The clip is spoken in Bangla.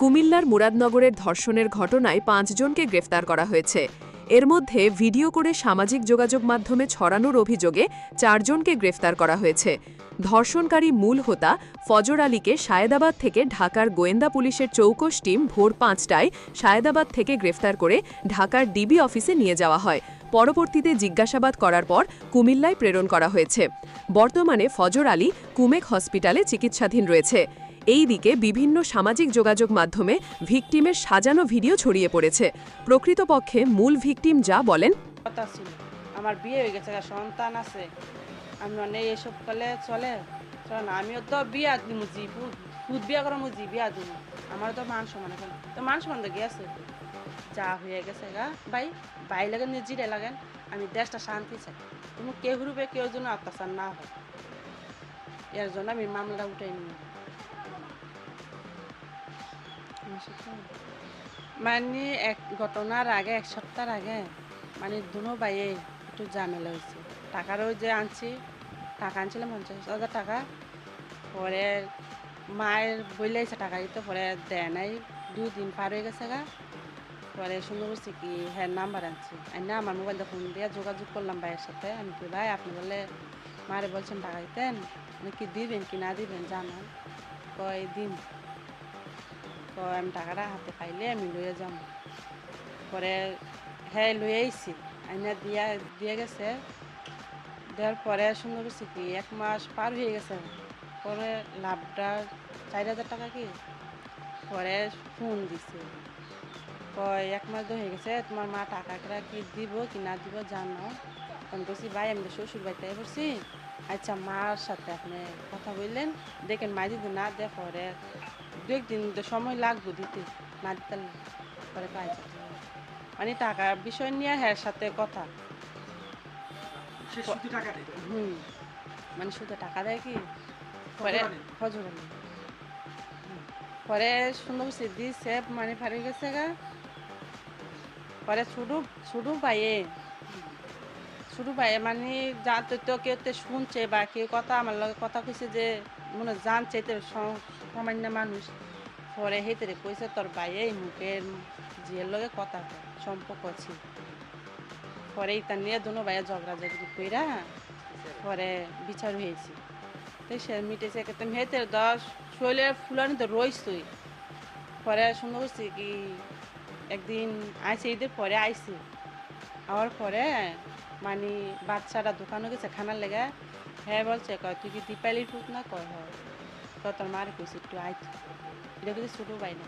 কুমিল্লার মুরাদনগরের ধর্ষণের ঘটনায় পাঁচজনকে গ্রেফতার করা হয়েছে। এর মধ্যে ভিডিও করে সামাজিক যোগাযোগ মাধ্যমে ছড়ানোর অভিযোগে চারজনকে গ্রেফতার করা হয়েছে। ধর্ষণকারী মূল হোতা ফজর আলীকে সায়েদাবাদ থেকে ঢাকার গোয়েন্দা পুলিশের চৌকস টিম ভোর পাঁচটায় সায়েদাবাদ থেকে গ্রেফতার করে ঢাকার ডিবি অফিসে নিয়ে যাওয়া হয়। পরবর্তীতে জিজ্ঞাসাবাদ করার পর কুমিল্লায় প্রেরণ করা হয়েছে। বর্তমানে ফজর আলী কুমেক হসপিটালে চিকিৎসাধীন রয়েছে। এই দিকে বিভিন্ন সামাজিক যোগাযোগ মাধ্যমে ভিকটিমের সাজানো ভিডিও ছড়িয়ে পড়েছে। প্রকৃতপক্ষে মূল ভিকটিম যা বলেন আমার বিয়ে হয়ে গেছে সন্তান আছে। আমি মানে এসব করলে চলে। চলে আমিও তো বিয়া দিমু, জি ফুদ বিয়া করা মুজি বিয়া দিমু। আমার তো মান সমান এখন। তো মান সমান তো গিয়েছে যা হয়ে গেছে গা, ভাই ভাই লাগেন জিরে লাগেন। আমি দেশটা শান্তি চাই। তুমি কেউ রূপে কেউ যেন অত্যাচার না হয়। এর জন্য আমি মামলাটা উঠে নিই। মানে এক ঘটনার আগে, এক সপ্তাহ আগে মানে দুনো বাইয়ে একটু ঝামেলা হয়েছে। টাকারও যে আনছি, টাকা আনছিলাম পঞ্চাশ হাজার টাকা। পরে মায়ের বইলে এসে টাকা দিতে, পরে দেয় নাই। দুদিন পার হয়ে গেছে গা। পরে সুন্দর করছি কি হ্যাঁ নাম্বার আনছি। না, আমার মোবাইল ফোন দিয়ে যোগাযোগ করলাম ভাইয়ের সাথে। আমি কি ভাই, আপনি বলে মারে বলছেন টাকা দিতেন। আমি কি দিবেন কি না দিবেন, জানান। কয়, দিন। কয় আমি টাকাটা হাতে পাইলে আমি লইয়া যাম পরে হ্যাঁ লইয়া আইছি। আইনা দিয়া, দিয়ে গেছে। দেওয়ার পরে সুন্দর করছি কি, এক মাস পার হয়ে গেছে। পরে লাভটা চার হাজার টাকা কি? পরে ফোন দিছে। কয়, এক মাস হয়ে গেছে, তোমার মা টাকাটা কি দিব কি না দিব জানো? আমি বলছি ভাই, আমি তো শ্বশুর বাড়িতে পড়ছি। আচ্ছা মার সাথে আপনি কথা বললেন। দেখেন মা যদি না পরে দু একদিন তো সময় লাগবে দিতে। না দিতে পরে পাই। মানে টাকার বিষয় নিয়ে হ্যার সাথে কথা। সে শুধু টাকা দেয়? হুম। মানে শুধু টাকা দেয় কি? পরে। হুম। পরে সুন্দর সিদ্ধি সেপ মানে ফারি গেছে গা। পরে ছুটু ছুটু পাইয়ে ছুটু পাইয়ে মানে জানতে তো কেউ তো শুনছে বা কেউ কথা, আমার লগে কথা কইছে যে মনে জানছে তো সামান্য মানুষ। পরে হেতেরে কইছে, তোর বাইয়ে মুখের জিয়ের লগে কথা সম্পর্ক আছে। পরে ইতা নিয়ে দুনো ভাইয়া ঝগড়া ঝগড়ি কইরা পরে বিচার হয়েছি তো সে মিটেছে তুমি হেতে দশ শৈলের ফুলানি তো রইছই পরে সুন্দর করছি কি, একদিন আইসি ঈদের পরে আইসি আওয়ার পরে মানে বাচ্চারা দোকানে গেছে, খানার লেগে হ্যাঁ বলছে, কয়, তুই কি দীপালির পুত না কয়? হয় তোর মার কইছে, একটু আইত এটা কিন্তু ছোটো পাই না।